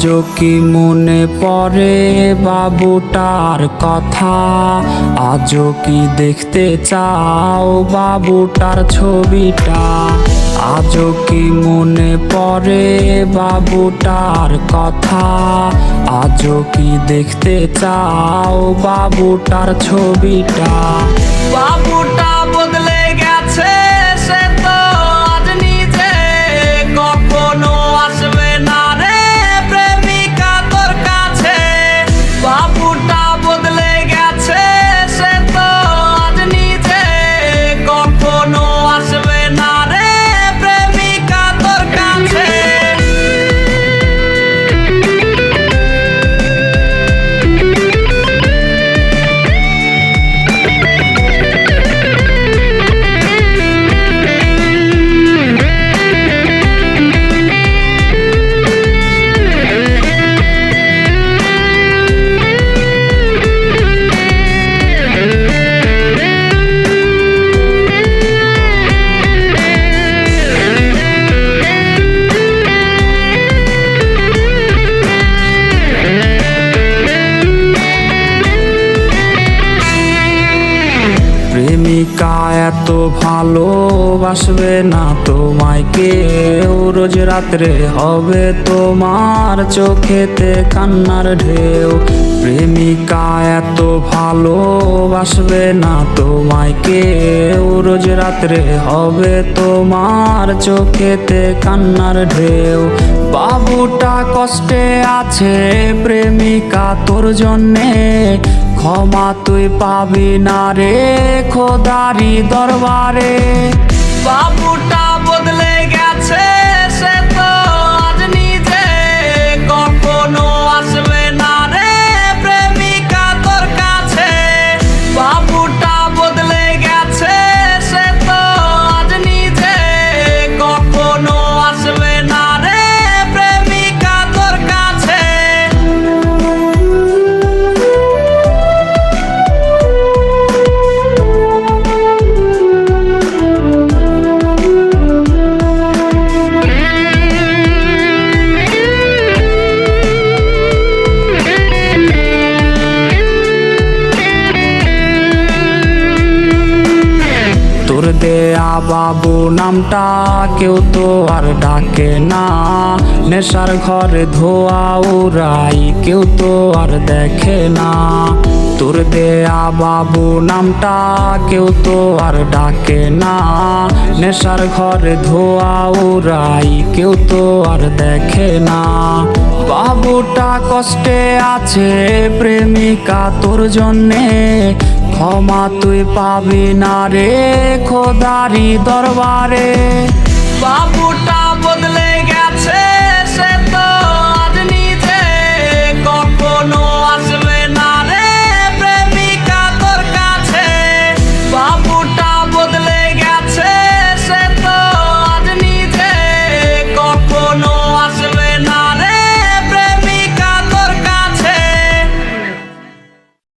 আজও কি মনে পড়ে বাবুটার কথা? আজও কি দেখতে চাও বাবুটার ছবিটা? আজও কি মনে পড়ে বাবুটার কথা? আজও কি দেখতে চাও বাবুটার ছবিটা? বাবুটা প্রেমিকা এত ভালোবাসবে না তোমায় কেউ। রোজ রাত্রে হবে তোমার চোখেতে কান্নার ঢেউ। প্রেমিকা এত ভালোবাসবে না তোমায় কেউ। রোজ রাত্রে হবে তোমার চোখেতে কান্নার ঢেউ। বাবুটা কষ্টে আছে প্রেমিকা তোর জন্যে। ক্ষমা তুই পাবি না রে খোদারি দরবারে। বাবুটা বদলে গেছে। বাবু নামটা কেউ তো আর ডাকে না। নেশার ঘরে ধোয়া উড়াই কেউ তো আর দেখে না। তোর দেয়া বাবু নামটা কেউ তো আর ডাকে না। নেশার ঘরে ধোয়া উড়াই কেউ তো আর দেখে না। বাবুটা কষ্টে আছে, প্রেমিকা তোর জন্যে। ক্ষমা তুই পাবি না রে খোদারি দরবারে। বাবুটা